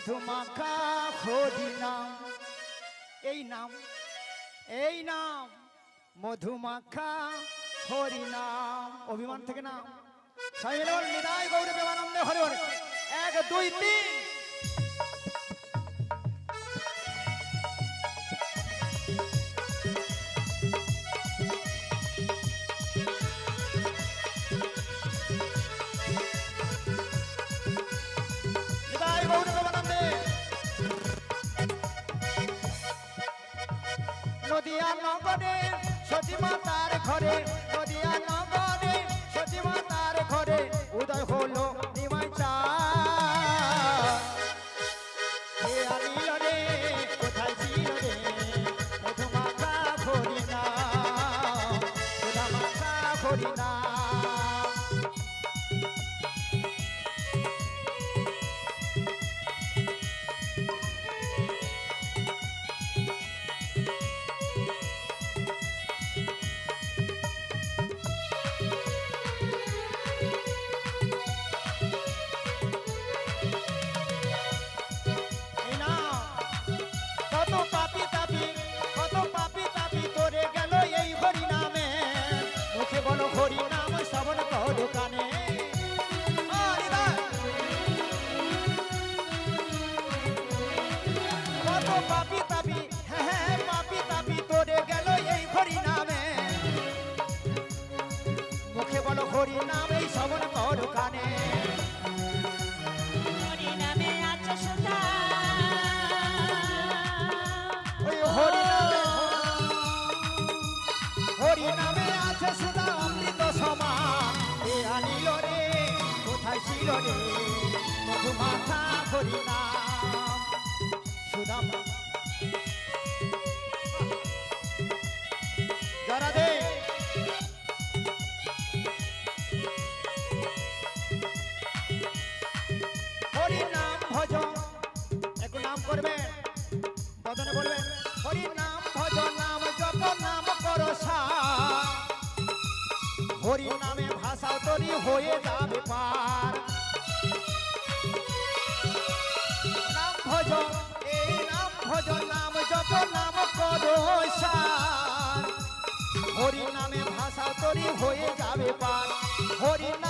মধুমাখা হরি নাম। এই নাম এই নাম মধুমাখা হরি নাম। অভিমান থেকে নাম। সবাই নিদায় বল, নিতাই গৌরী প্রেমানন্দে হরে হরে এক দুই তিন। নদিয়া নগরে সতী মাতার ঘরে নদিয়া নগরে সতী মাতার ঘরে উদয় হলো নিমাই চা। পাপি তাপি হ্যাঁ হ্যাঁ পাপি তাপি তোরে গেল এই হরি নামে। মুখে বলো হরি নাম এই শ্রবণ করো কানে। হরি নামে আছে সুধা ওই হরি নামে হরি নামে আছে সুধা অমৃত সমান এ আনিল রে কোথায় ছিল রে? মধুমাখা হরি নাম। নাম জপ নাম কর হরি নামে ভাষা তরি হয়ে যাবে পার। নাম ভজ এই নাম ভজ নাম জপ নাম কর হরি নামে ভাষা তরি হয়ে যাবে পার। হরি নামে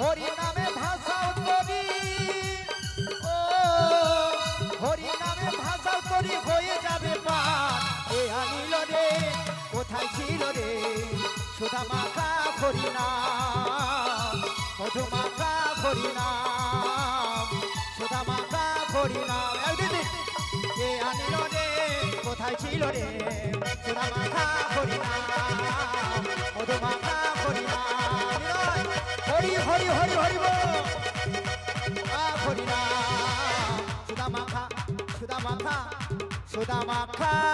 হরি নামে ভাষাও তরি ও হরি নামে ভাষাও তরি হয়ে যাবে পার এ আনিল রে, কোথায় ছিল রে? সুধা মাখা হরি নাম মধু মাখা হরি নাম সুধা মাখা হরি নাম একদিন আনিল রে, কোথায় ছিল রে? সুধা মাখা নাম মধু মাখা নাম হরি হরি হরি হরি হরি নাম সুদা মাখা সুদা মাখা সুদা মাখা